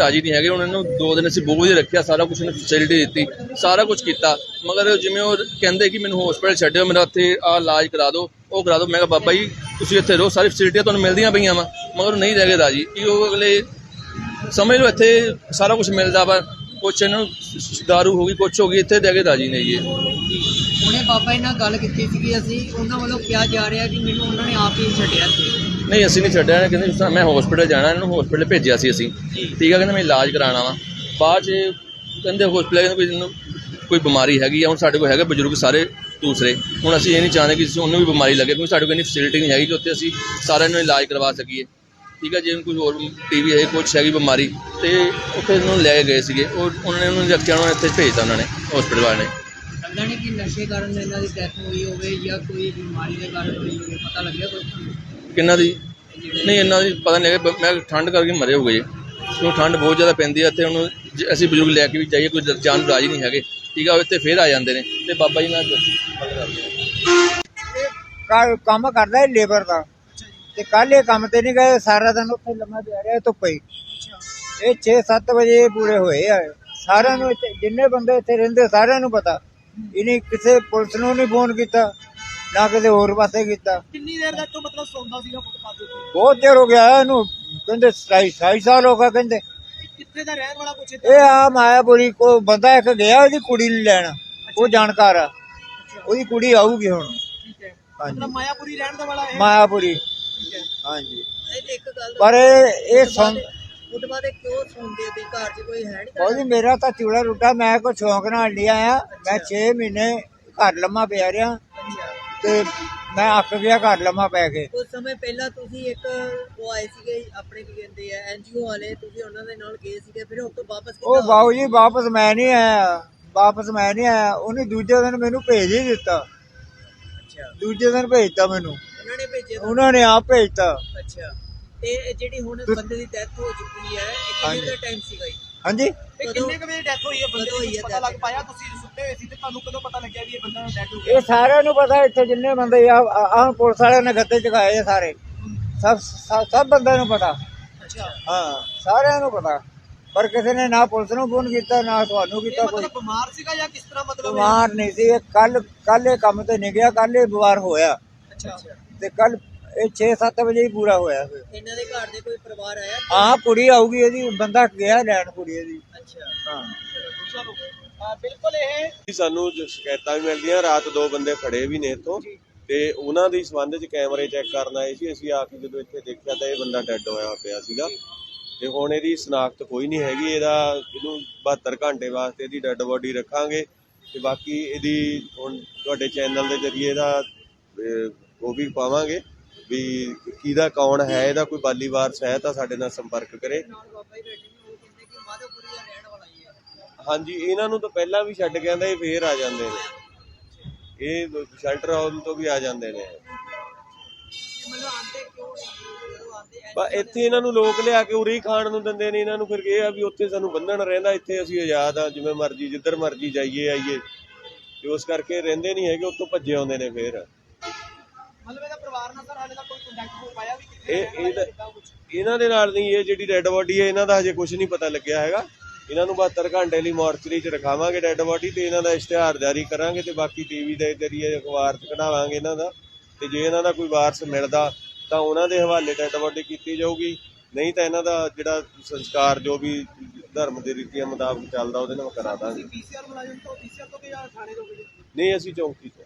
ਰਾਜੀ ਨਹੀਂ ਹੈਗੇ, ਉਹਨਾਂ ਨੂੰ ਦੋ ਦਿਨ ਅਸੀਂ ਬੋਝ ਰੱਖਿਆ, ਸਾਰਾ ਕੁਝ ਉਹਨੂੰ ਫੈਸਿਲਿਟੀ ਦਿੱਤੀ, ਸਾਰਾ ਕੁਝ ਕੀਤਾ। ਮਗਰ ਜਿਵੇਂ ਉਹ ਕਹਿੰਦੇ ਕਿ ਮੈਨੂੰ ਹਸਪੀਟਲ ਛੱਡਿਓ, ਮੇਰਾ ਉੱਥੇ ਆ ਇਲਾਜ ਕਰਾ ਦਿਓ, ਉਹ ਕਰਾ ਦਿਓ। ਮੈਂ ਕਿਹਾ, ਬਾਬਾ ਜੀ, ਤੁਸੀਂ ਇੱਥੇ ਰਹੋ, ਸਾਰੀ ਫੈਸਿਲਿਟੀਆਂ ਤੁਹਾਨੂੰ ਮਿਲਦੀਆਂ ਪਈਆਂ ਵਾ। ਮਗਰ ਨਹੀਂ ਰਹਿ ਗਏ ਰਾਜੀ। ਕਿ ਉਹ ਅਗਲੇ ਸਮਝ ਲਓ ਇੱਥੇ ਸਾਰਾ ਕੁਝ ਮਿਲਦਾ ਵਾ, ਕੁਛ ਇਹਨਾਂ ਨੂੰ ਦਾਰੂ ਹੋ ਗਈ, ਕੁਛ ਹੋ ਗਈ, ਇੱਥੇ ਰਹਿ ਕੇ ਰਾਜੀ ਨਹੀਂ ਇਹ। ਉਹਨੇ ਬਾਬਾ ਜੀ ਨਾਲ ਗੱਲ ਕੀਤੀ ਸੀਗੀ ਅਸੀਂ, ਉਹਨਾਂ ਵੱਲੋਂ ਕਿਹਾ ਜਾ ਰਿਹਾ ਕਿ ਮੈਨੂੰ ਉਹਨਾਂ ਨੇ ਆਪ ਹੀ ਛੱਡਿਆ ਸੀ। ਨਹੀਂ ਅਸੀਂ ਨਹੀਂ ਛੱਡਿਆ। ਕਹਿੰਦੇ ਜਿਸ ਤਰ੍ਹਾਂ ਮੈਂ ਹਸਪੀਟਲ ਜਾਣਾ ਇਹਨਾਂ ਨੂੰ ਹਸਪੀਟਲ ਭੇਜਿਆ ਸੀ ਅਸੀਂ। ਠੀਕ ਆ ਕਹਿੰਦੇ ਮੈਂ ਇਲਾਜ ਕਰਾਉਣਾ ਵਾ। ਬਾਅਦ ਚ ਕਹਿੰਦੇ ਹਸਪੀਟਲ ਕਹਿੰਦੇ ਕੋਈ ਇਹਨੂੰ ਕੋਈ ਬਿਮਾਰੀ ਹੈਗੀ ਆ ਹੁਣ ਸਾਡੇ ਕੋਲ ਹੈਗੇ ਬਜ਼ੁਰਗ ਸਾਰੇ ਦੂਸਰੇ। ਹੁਣ ਅਸੀਂ ਇਹ ਨਹੀਂ ਚਾਹੁੰਦੇ ਕਿ ਉਹਨੂੰ ਵੀ ਬਿਮਾਰੀ ਲੱਗੇ ਕਿਉਂਕਿ ਸਾਡੇ ਕੋਲ ਇੰਨੀ ਫੈਸਿਲਿਟੀ ਨਹੀਂ ਹੈਗੀ ਕਿ ਉੱਥੇ ਅਸੀਂ ਸਾਰਿਆਂ ਨੂੰ ਇਲਾਜ ਕਰਵਾ ਸਕੀਏ। ਠੀਕ ਹੈ ਜੇ ਕੋਈ ਹੋਰ ਟੀਵੀ ਹੈ ਕੁਛ ਹੈਗੀ ਬਿਮਾਰੀ ਤੇ ਉੱਥੇ ਇਹਨੂੰ ਲੈ ਕੇ ਗਏ ਸੀਗੇ। ਉਹ ਉਹਨਾਂ ਨੇ ਉਹਨੂੰ ਰੱਖਿਆ ਉਹਨਾਂ ਨੇ ਇੱਥੇ ਭੇਜਤਾ ਉਹਨਾਂ ਨੇ ਹਸਪੀਟਲ ਵਾਲੇ ਨੇ। ਲੱਗਦਾ ਨਹੀਂ ਕਿ ਨਸ਼ੇ ਕਾਰਨ ਇਹਨਾਂ ਦੀ ਡੈਥ ਹੋਈ ਹੋਵੇ ਜਾਂ ਕੋਈ ਬਿਮਾਰੀ ਦੇ ਕਾਰਨ ਹੋਈ ਹੋਵੇ ਪਤਾ ਲੱਗਿਆ ਕੋਈ? ਕਿੰਨਾ ਦੀ ਨਹੀਂ ਇਹਨਾਂ ਦੀ ਪਤਾ ਨਹੀਂ ਹੈਗਾ ਮੈਂ ਠੰਡ ਕਰਕੇ ਮਰੇ ਹੋ ਗਏ ਕਿਉਂ ਠੰਡ ਬਹੁਤ ਜ਼ਿਆਦਾ ਪੈਂਦੀ ਹੈ ਇੱਥੇ ਉਹਨੂੰ ਜੇ ਅਸੀਂ ਬਜ਼ੁਰਗ ਲੈ ਕੇ ਵੀ ਜਾਈਏ ਕੋਈ ਜਾਨ ਰਾਜੀ ਨਹੀਂ ਹੈਗੇ। ਠੀਕ ਆ ਇੱਥੇ ਫੇਰ ਆ ਜਾਂਦੇ ਨੇ। ਤੇ ਬਾਬਾ ਜੀ ਨਾਲ ਗੱਲ ਕਰਦੇ ਆ। ਕਾ- ਕੰਮ ਕਰਦਾ ਹੈ ਲੇਬਰ ਦਾ। ਤੇ ਕੱਲ ਇਹ ਕੰਮ ਤੇ ਨਹੀਂ ਗਏ ਸਾਰਾ ਦਿਨ ਉੱਥੇ ਲੰਮਾ ਪਿਆ ਰਿਹਾ ਧੁੱਪੇ ਇਹ 6-7 ਵਜੇ ਪੂਰੇ ਹੋਏ ਆ। ਸਾਰਿਆਂ ਨੂੰ ਇੱਥੇ ਜਿੰਨੇ ਬੰਦੇ ਇੱਥੇ ਰਹਿੰਦੇ ਸਾਰਿਆਂ ਨੂੰ ਪਤਾ। ਇਹਨੇ ਕਿਸੇ ਪੁਲਿਸ ਨੂੰ ਨਹੀਂ ਫੋਨ ਕੀਤਾ। ਨਾ ਕਿਸੇ ਹੋਰ ਪਾਸੇ ਕੀਤਾ। ਕਿੰਨੀ ਦੇਰ ਤੱਕ ਤੋਂ ਮਤਲਬ ਸੌਂਦਾ ਸੀਗਾ ਫੁੱਟਪਾਥ ਦੇ ਉੱਤੇ ਬਹੁਤ ਚਿਰ ਹੋ ਗਿਆ ਇਹਨੂੰ ਕਹਿੰਦੇ 27 ਸਾਲ ਹੋ ਗਏ ਕਹਿੰਦੇ। ਕਿੱਥੇ ਦਾ ਰਹਿਣ ਵਾਲਾ ਕੁਛ ਇਹ ਆ ਮਾਇਆਪੁਰੀ ਕੋ ਬੰਦਾ ਇੱਕ ਗਿਆ ਉਹਦੀ ਕੁੜੀ ਨੂੰ ਲੈਣ ਉਹ ਜਾਣਕਾਰ ਆ। ਉਹਦੀ ਕੁੜੀ ਆਊਗੀ ਹੁਣ। ਠੀਕ ਹੈ। ਹਾਂਜੀ। ਮਤਲਬ ਮਾਇਆਪੁਰੀ ਰਹਿਣ ਦਾ ਵਾਲਾ ਇਹ? ਮਾਇਆਪੁਰੀ। ਠੀਕ ਹੈ। ਹਾਂਜੀ। ਇਹ ਇੱਕ ਗੱਲ ਪਰ ਇਹ ਇਹ ਇਹ ਕਿਉਂ ਸੁਣਦੇ ਤੇ ਘਰ 'ਚ ਕੋਈ ਹੈ ਨਹੀਂ ਉਹਦੀ ਮੇਰਾ ਤਾਂ ਚੂੜਾ ਰੁੱਟਾ ਮੈਂ ਕੋ ਸ਼ੌਂਕ ਨਾਲ ਲਿਆ ਆ ਮੈਂ 6 ਮਹੀਨੇ ਘਰ ਲੰਮਾ ਪਿਆ ਰਿਹਾ। ਤੇ ਮੈਂ ਅੱਕ ਗਿਆ ਘਰ ਲੰਮਾ ਪੈ ਕੇ। ਕੁਝ ਸਮੇਂ ਪਹਿਲਾਂ ਤੁਸੀਂ ਇੱਕ ਉਹ ਆਏ ਸੀਗੇ ਆਪਣੇ ਕੀ ਕਹਿੰਦੇ ਆ ਐਨਜੀਓ ਵਾਲੇ ਤੁਸੀਂ ਉਹਨਾਂ ਦੇ ਨਾਲ ਗਏ ਸੀਗੇ ਫਿਰ ਉਸ ਤੋਂ ਵਾਪਸ ਉਹ ਬਾਊ ਜੀ ਵਾਪਸ ਮੈਂ ਨਹੀਂ ਆਇਆ ਵਾਪਸ ਮੈਂ ਨਹੀਂ ਆਇਆ ਉਹਨੇ ਦੂਜੇ ਦਿਨ ਮੈਨੂੰ ਭੇਜ ਹੀ ਦਿੱਤਾ। ਅੱਛਾ। ਦੂਜੇ ਦਿਨ ਭੇਜਤਾ ਮੈਨੂੰ। ਉਹਨਾਂ ਨੇ ਭੇਜਿਆ ਤੁਹਾਨੂੰ? ਉਹਨਾਂ ਨੇ ਆਪ ਭੇਜਤਾ। ਅੱਛਾ। ਤੇ ਇਹ ਜਿਹੜੀ ਹੁਣ ਬੰਦੇ ਦੀ ਡੈਥ ਹੋ ਚੁੱਕੀ ਹੈ ਇਹ ਕਿੰਨੇ। ਦਾ ਟਾਈਮ ਸੀਗਾ ਜੀ? ਹਾਂਜੀ? ਇਹ ਕਿੰਨੇ ਕੁ ਵਜੇ ਡੈਥ ਹੋਈ ਹੈ? ਬੰਦੇ ਕਦੋਂ ਹੋਈ ਦੀ ਹੈ ਪਤਾ ਲੱਗ death? ਪਾਇਆ ਤੁਸੀਂ ਸੁੱਤੇ ਹੋਏ ਸੀ ਤੇ ਤੁਹਾਨੂੰ ਕਦੋਂ ਪਤਾ ਲੱਗਿਆ ਵੀ ਇਹ ਬੰਦਾ ਡੈਥ ਹੋ ਗਿਆ? ਇਹ ਸਾਰਿਆਂ ਨੂੰ ਪਤਾ ਇੱਥੇ ਜਿੰਨੇ ਬੰਦੇ ਆ ਆਹ ਪੁਲਿਸ ਵਾਲਿਆਂ ਨੇ ਗੱਤੇ ਚੁਕਾਏ ਆ ਸਾਰੇ। ਸਭ ਸਭ ਸਭ ਬੰਦਿਆਂ ਨੂੰ ਪਤਾ। ਅੱਛਾ। ਹਾਂ ਸਾਰਿਆਂ ਨੂੰ ਪਤਾ। ਪਰ ਕਿਸੇ ਨੇ ਨਾ ਪੁਲਿਸ ਨੂੰ ਫੋਨ ਕੀਤਾ ਨਾ ਤੁਹਾਨੂੰ ਇਹ ਕੀਤਾ ਕੋਈ। ਮਤਲਬ ਬਿਮਾਰ ਸੀਗਾ ਜਾਂ ਕਿਸ ਤਰ੍ਹਾਂ ਮਤਲਬ ਬਿਮਾਰ ਨਹੀਂ ਸੀ। ਕੱਲ ਕੱਲ ਇਹ ਕੰਮ ਤੇ ਨਹੀਂ ਗਿਆ ਕੱਲ ਇਹ ਬਿਮਾਰ ਹੋਇਆ। ਅੱਛਾ। ਤੇ ਕੱਲ ਇਹ 6-7 ਵਜੇ ਹੀ ਪੂਰਾ ਹੋਇਆ ਫਿਰ। ਇਹਨਾਂ ਦੇ ਘਰ ਦੇ ਕੋਈ ਪਰਿਵਾਰ ਆਇਆ? ਹਾਂ ਕੁੜੀ ਆਊਗੀ ਇਹਦੀ ਬੰਦਾ ਗਿਆ ਲੈਣ ਕੁੜੀ ਇਹਦੀ। ਅੱਛਾ। ਹਾਂ। ਚਲੋ ਹਾਂ, ਬਿਲਕੁਲ ਇਹ ਜੀ ਸਾਨੂੰ ਜੋ ਸ਼ਿਕਾਇਤਾਂ ਵੀ ਮਿਲਦੀਆਂ ਰਾਤ ਦੋ ਬੰਦੇ ਫੜੇ ਵੀ ਨੇ ਇੱਥੋਂ। ਤੇ ਉਹਨਾਂ ਦੇ ਸੰਬੰਧ ਚ ਕੈਮਰੇ ਚੈੱਕ ਕਰਨ ਆਏ ਸੀ। ਅਸੀਂ ਆ ਕੇ ਜਦੋਂ ਇੱਥੇ ਦੇਖਿਆ ਤਾਂ ਇਹ ਬੰਦਾ ਡੈੱਡ ਹੋਇਆ ਪਿਆ ਸੀਗਾ। ਤੇ ਹੁਣ ਇਹਦੀ ਸਨਾਖਤ ਕੋਈ ਨਹੀਂ ਹੈਗੀ। ਇਹਦਾ ਇਹਨੂੰ 72 ਘੰਟੇ ਵਾਸਤੇ ਇਹਦੀ ਡੈੱਡ ਬੋਡੀ ਰੱਖਾਂਗੇ। ਤੇ ਬਾਕੀ ਇਹਦੀ ਹੁਣ ਤੁਹਾਡੇ ਚੈਨਲ ਦੇ ਜ਼ਰੀਏ ਇਹਦਾ ਅਹ, ਉਹ ਵੀ ਪਾਵਾਂਗੇ। ਵੀ ਕਿਹਦਾ ਕੌਣ ਹੈ, ਇਹਦਾ ਕੋਈ ਬਾਲੀ ਵਾਰਸ ਤਾਂ ਸਾਡੇ ਨਾਲ ਸੰਪਰਕ ਕਰੇ। ਹਾਂਜੀ, ਇਹਨਾਂ ਨੂੰ ਤਾਂ ਪਹਿਲਾਂ ਵੀ ਛੱਡ ਕੇ ਇਹ ਫੇਰ ਆ ਜਾਂਦੇ ਨੇ। ਇਹ ਸ਼ੈਲਟਰ ਹਾਊਸ ਤੋਂ ਵੀ ਆ ਜਾਂਦੇ ਨੇ। ਬਾ ਇੱਥੇ ਇਹਨਾਂ ਨੂੰ ਲੋਕ ਲਿਆ ਕੇ ਉਰੇ ਖਾਣ ਨੂੰ ਦਿੰਦੇ ਨੇ, ਇਹਨਾਂ ਨੂੰ ਫਿਰ ਇਹ ਆ ਵੀ ਉੱਥੇ ਸਾਨੂੰ ਬੰਧਨ ਰਹਿੰਦਾ, ਇੱਥੇ ਅਸੀਂ ਆਜ਼ਾਦ ਆ, ਜਿਵੇਂ ਮਰਜ਼ੀ, ਜਿੱਧਰ ਮਰਜ਼ੀ ਜਾਈਏ, ਆਈਏ। ਤੇ ਉਸ ਕਰਕੇ ਰਹਿੰਦੇ ਨਹੀਂ ਹੈਗੇ ਉੱਥੋਂ ਭੱਜੇ ਆਉਂਦੇ ਨੇ ਫੇਰ। ਮਤਲਬ ਇਹਦਾ ਪਰਿਵਾਰ ਨਾਲ ਸਰ ਹਾਲੇ ਤੱਕ ਕੋਈ ਕੰਟੈਕਟ ਹੋ ਪਾਇਆ ਵੀ ਕਿੱਥੇ ਇਹ ਰਹਿਣ ਵਾਲਾ ਇਹਦਾ- ਕਿੱਦਾਂ ਕੁਛ? ਇਹਨਾਂ ਦੇ ਨਾਲ ਨਹੀਂ ਇਹ ਜਿਹੜੀ ਡੈੱਡ ਬੋਡੀ ਹੈ ਇਹਨਾਂ ਦਾ ਹਜੇ ਕੁਝ ਨਹੀਂ ਪਤਾ ਲੱਗਿਆ ਹੈਗਾ। ਇਹਨਾਂ ਨੂੰ 72 ਘੰਟੇ ਲਈ ਮੋਰਚਰੀ 'ਚ ਰਖਾਵਾਂਗੇ ਡੈੱਡ ਬੋਡੀ ਤੇ ਇਹਨਾਂ ਦਾ ਇਸ਼ਤਿਹਾਰ ਜਾਰੀ ਕਰਾਂਗੇ ਤੇ ਬਾਕੀ ਟੀਵੀ ਦੇ ਜ਼ਰੀਏ ਅਖਬਾਰ 'ਚ ਕਢਾਵਾਂਗੇ ਇਹਨਾਂ ਦਾ। ਤੇ ਜੇ ਇਹਨਾਂ ਦਾ ਕੋਈ ਵਾਰਸ ਮਿਲਦਾ ਤਾਂ ਉਹਨਾਂ ਦੇ ਹਵਾਲੇ ਡੈੱਡ ਬੋਡੀ ਕੀਤੀ ਜਾਊਗੀ। ਨਹੀਂ ਤਾਂ ਇਹਨਾਂ ਦਾ ਜਿਹੜਾ ਸੰਸਕਾਰ ਜੋ ਵੀ ਧਰਮ ਦੇ ਰੀਤੀਆਂ ਮੁਤਾਬਕ ਚੱਲਦਾ ਉਹਦੇ ਨਾਲ ਕਰਾ ਦਾਂਗੇ। ਪੀਸੀਆਰ ਮੁਲਾਜ਼ਮ ਤੋਂ ਪੀਸੀਆਰ ਤੋਂ ਕਿ ਜਾਂ ਥਾਣੇ ਤੋਂ ਕਿ ਨਹੀਂ ਅਸੀਂ ਚੌਂਕੀ ਤੋਂ।